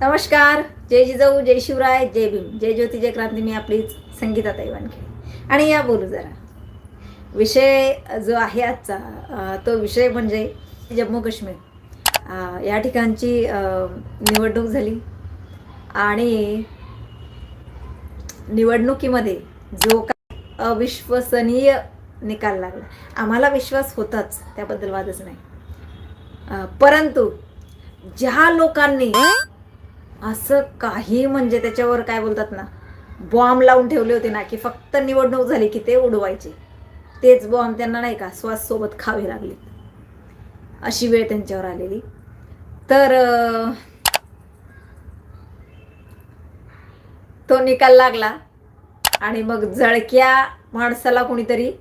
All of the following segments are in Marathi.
नमस्कार. जय जिजाऊ जय शिवराय जय भीम. जय ज्योती जय क्रांती. मी आपलीच संगीता वानखेडे. आणि या बोलू जरा. विषय जो आहे आजचा तो विषय म्हणजे जम्मू काश्मीर. या ठिकाणची अं, निवडणूक झाली. आणि निवडणुकीमध्ये जो काही अविश्वसनीय निकाल लागला. आम्हाला विश्वास होताच त्याबद्दल वादच नाही. परंतु ज्या लोकांनी असं काही म्हणजे त्याच्यावर काय बोलतात ना बॉम्ब लावून ठेवले होते ना की फक्त निवडणूक झाली की ते उडवायचे. तेच बॉम्ब त्यांना नाही का श्वास सोबत खावे लागले. अशी वेळ त्यांच्यावर आलेली. तर तो निकाल लागला आणि मग जळक्या माणसाला कोणीतरी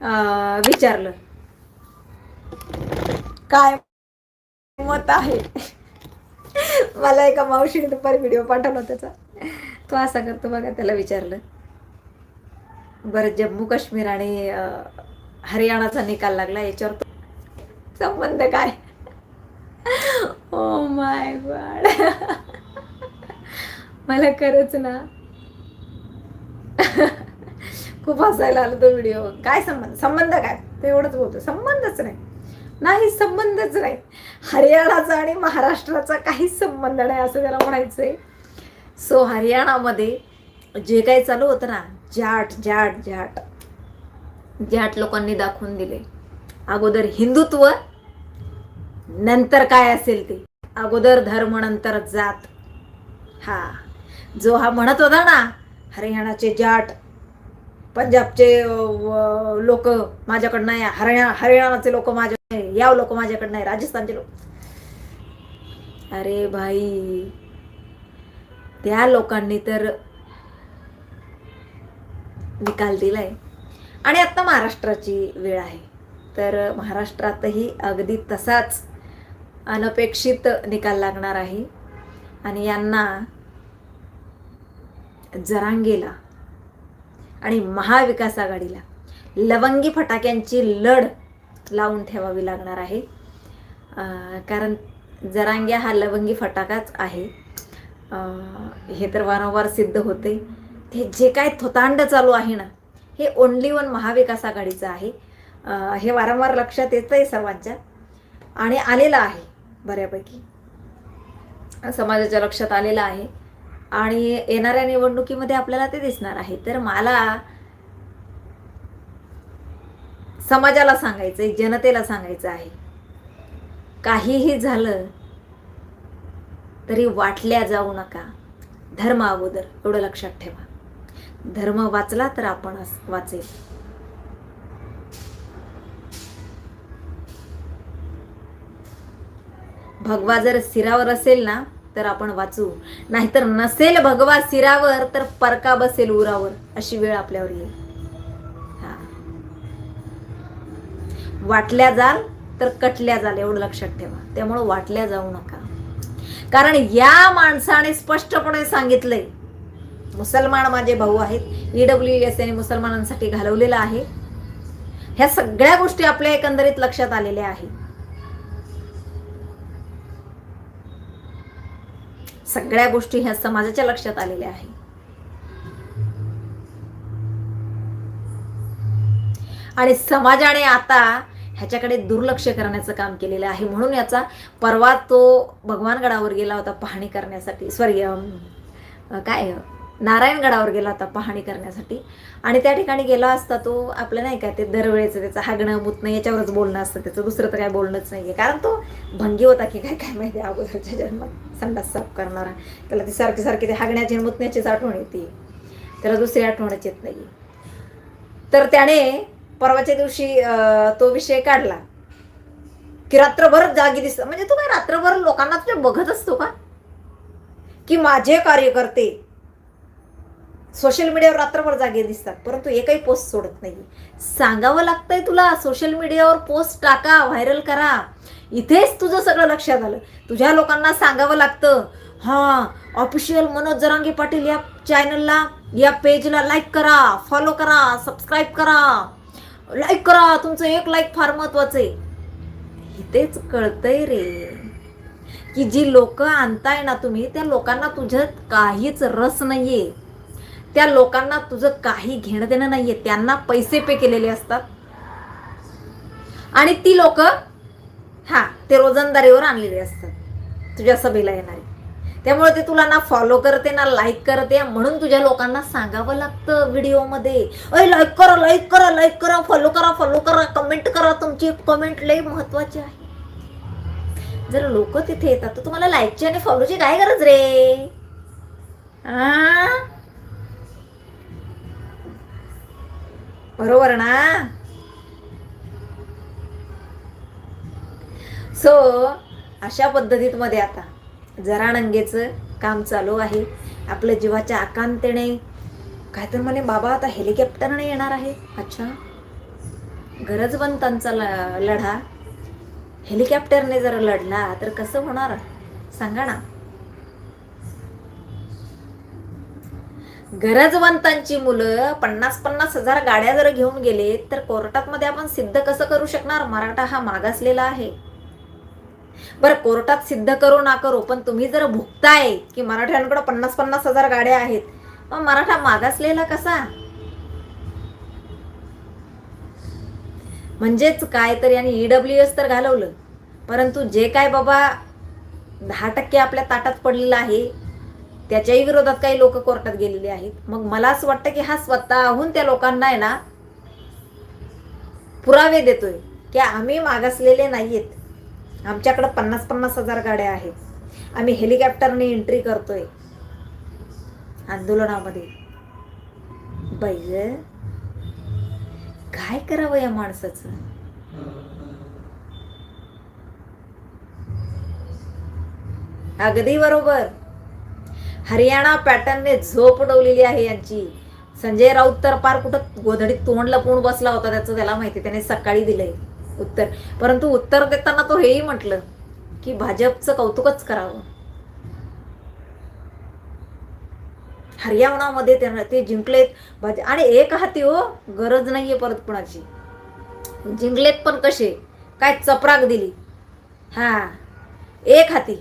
अं, विचारलं. काय मत आहे? मला एका मावशीने दुपारी व्हिडिओ पाठवला त्याचा. तो असा करतो बघा त्याला विचारलं. बरं जम्मू काश्मीर आणि हरियाणाचा निकाल लागला याच्यावर संबंध काय? ओ माय गॉड मला खरंच ना खूप हसायला आलं तो व्हिडिओ काय संबंध? संबंध काय? तो एवढंच बोलतो. संबंधच नाही. नाही संबंधच नाही. हरियाणाचा आणि महाराष्ट्राचा काहीच संबंध नाही असं त्याला म्हणायचंय. सो हरियाणामध्ये जे काही चालू होतं ना जाट जाट जाट जाट लोकांनी दाखवून दिले. अगोदर हिंदुत्व नंतर काय असेल ते? अगोदर धर्म नंतर जात. हा. जो हा म्हणत होता ना हरियाणाचे जाट पंजाबचे लोक माझ्याकडनं हरियाणा हरियाणाचे लोक माझ्या याव लोक माझ्याकडे नाही राजस्थानचे लोक. अरे भाई त्या लोकांनी तर निकाल दिलाय. आणि आता महाराष्ट्राची वेळ आहे. तर महाराष्ट्रातही अगदी तसाच अनपेक्षित निकाल लागणार आहे. आणि यांना जरांगेला आणि महाविकास आघाडीला लवंगी फटाक्यांची लढ लावून ठेवावी लागणार आहे. कारण जरांग्या हा लवंगी फटाकाच आहे. हे तर वारंवार सिद्ध होते. ते जे काय थोतांड चालू आहे ना हे ओनली वन महाविकास आघाडीचं आहे. हे वारंवार लक्षात येतं आहे सर्वांच्या. आणि आलेलं आहे बऱ्यापैकी. समाजाच्या लक्षात आलेलं आहे. आणि येणाऱ्या निवडणुकीमध्ये आपल्याला ते दिसणार आहे. तर मला समाजाला सांगायचं आहे जनतेला सांगायचं आहे. काहीही झालं तरी वाटल्या जाऊ नका. धर्म अगोदर एवढं लक्षात ठेवा. धर्म वाचला तर आपण वाचेल. भगवा जर सिरावर असेल ना तर आपण वाचू. नाहीतर नसेल भगवा सिरावर तर परका बसेल उरावर अशी वेळ आपल्यावर येईल. वाटल्या जाल तर कटल्या जाल एवढं लक्षात ठेवा. त्यामुळं वाटल्या जाऊ नका. कारण या माणसाने स्पष्टपणे सांगितलंय मुसलमान माझे भाऊ आहेत ईडब्ल्यू एस यांनी मुसलमानांसाठी घालवलेलं आहे. ह्या सगळ्या गोष्टी आपल्या एकंदरीत लक्षात आलेल्या आहेत. सगळ्या गोष्टी ह्या समाजाच्या लक्षात आलेल्या आहेत. आणि समाजाने आता ह्याच्याकडे दुर्लक्ष करण्याचं काम केलेलं आहे. म्हणून याचा परवा तो भगवानगडावर गेला होता पाहणी करण्यासाठी. स्वर्गीय काय नारायणगडावर गेला होता पाहणी करण्यासाठी. आणि त्या ठिकाणी गेला असता तो आपलं नाही का ते दरवेळेचं त्याचं हागणं मुतणं याच्यावरच बोलणं असतं. त्याचं दुसरं तर काय बोलणंच नाही आहे कारण तो भंगी होता की काय काय माहिती अगोदरच्या जन्मात संडास साफ करणारा. त्याला ती सारखी सारखी ते हागण्याची मुतण्याचीच आठवण येते. त्याला दुसरी आठवणच येत नाही तर त्याने परवाच्या दिवशी तो विषय काढला. की रात्रभर जागी दिसत म्हणजे तू काय रात्रभर लोकांना तुझ्या बघत असतो का? की माझे कार्यकर्ते सोशल मीडियावर रात्रभर जागे दिसतात परंतु एकही पोस्ट सोडत नाही सांगावं लागतंय तुला सोशल मीडियावर पोस्ट टाका व्हायरल करा. इथेच तुझं सगळं लक्षात आलं. तुझ्या लोकांना सांगावं लागतं हां ऑफिशियल मनोज जरांगे पाटील या चॅनलला या पेजला लाईक करा फॉलो करा सबस्क्राईब करा. लाईक करा तुमचं एक लाईक फार महत्वाचं आहे. इथेच कळतंय रे. की जी लोक आणताय ना तुम्ही त्या लोकांना तुझ्यात काहीच रस नाहीये. त्या लोकांना तुझं काही घेणं देणं नाहीये. त्यांना पैसे पे केलेले असतात. आणि ती लोक हा ते रोजंदारीवर आणलेले असतात. तुझ्या सभेला येणारे. त्यामुळे ते तुला ना फॉलो करते ना लाईक करते म्हणून तुझ्या लोकांना सांगावं लागतं व्हिडिओमध्ये अय लाईक करा लाईक करा लाईक करा फॉलो करा फॉलो करा कमेंट करा तुमची कमेंट लई महत्वाची आहे. जर लोक तिथे येतात तर तुम्हाला लाईकची आणि फॉलोची काय गरज रे? आ? बरोबर ना? सो अशा पद्धतीत मध्ये आता. जरा नंगेचं काम चालू आहे. आपल्या जीवाच्या आकांतेने. काय तर म्हणे बाबा आता हेलिकॉप्टरने येणार आहे. अच्छा. गरजवंतांचा ल- लढा. हेलिकॉप्टरने जर लढला तर कसं होणार? सांगा ना. गरजवंतांची मुलं पन्नास पन्नास हजार गाड्या जर घेऊन गेले तर कोर्टात मध्ये आपण सिद्ध कसं करू शकणार? मराठा हा मागासलेला आहे. बरं कोर्टात सिद्ध करो ना करो पण तुम्ही जर भुगताय की मराठ्यांकडे पन्नास पन्नास हजार गाड्या आहेत मग मराठा मागासलेला कसा? म्हणजेच काय तर यांनी ईडब्ल्यू एस तर घालवलं. परंतु जे काय बाबा दहा टक्के आपल्या ताटात पडलेलं आहे त्याच्याही विरोधात काही लोक कोर्टात गेलेले आहेत. मग मला असं वाटतं की हा स्वतःहून त्या लोकांना आहे ना पुरावे देतोय की आम्ही मागासलेले नाहीयेत. आमच्याकडं पन्नास पन्नास हजार गाड्या आहेत. आम्ही हेलिकॉप्टरने एंट्री करतोय. आंदोलनामध्ये. बैल काय करावं या माणसाचं? अगदी बरोबर. हरियाणा पॅटर्नने झोप उडवलेली आहे यांची. संजय राऊत तर पार कुठं गोधडीत तोंड लपवून बसला होता त्याचं त्याला माहिती त्याने सकाळी दिलंय. उत्तर. परंतु उत्तर देताना तो हेही म्हटलं की भाजपचं कौतुकच करावं. हरियाणामध्ये त्यांना ते जिंकलेत भाज- आणि एक हाती हो गरज नाहीये परत कुणाची. जिंकलेत पण कसे? काय चपराक दिली. हा. एक हाती.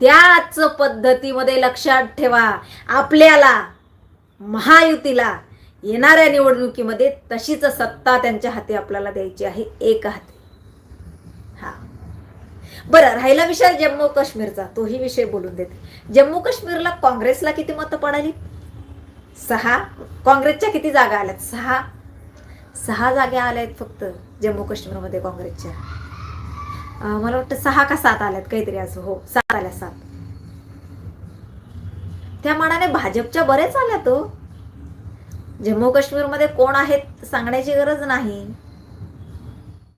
त्याच पद्धतीमध्ये लक्षात ठेवा. आपल्याला महायुतीला येणाऱ्या निवडणुकीमध्ये तशीच सत्ता त्यांच्या हाती आपल्याला द्यायची आहे एक हाती. हा. बरं राहिला विषय जम्मू काश्मीरचा तोही विषय बोलून देते. जम्मू काश्मीरला काँग्रेसला किती मतं पडाली? सहा. काँग्रेसच्या किती जागा आल्यात? सहा. सहा जागा आल्या आहेत फक्त जम्मू काश्मीरमध्ये काँग्रेसच्या. मला वाटतं सहा का सात आल्यात काहीतरी असं. हो सात आल्या सात. त्या मानाने भाजपच्या बरेच आल्या तो हो. जम्मू काश्मीरमध्ये कोण आहेत सांगण्याची गरज नाही.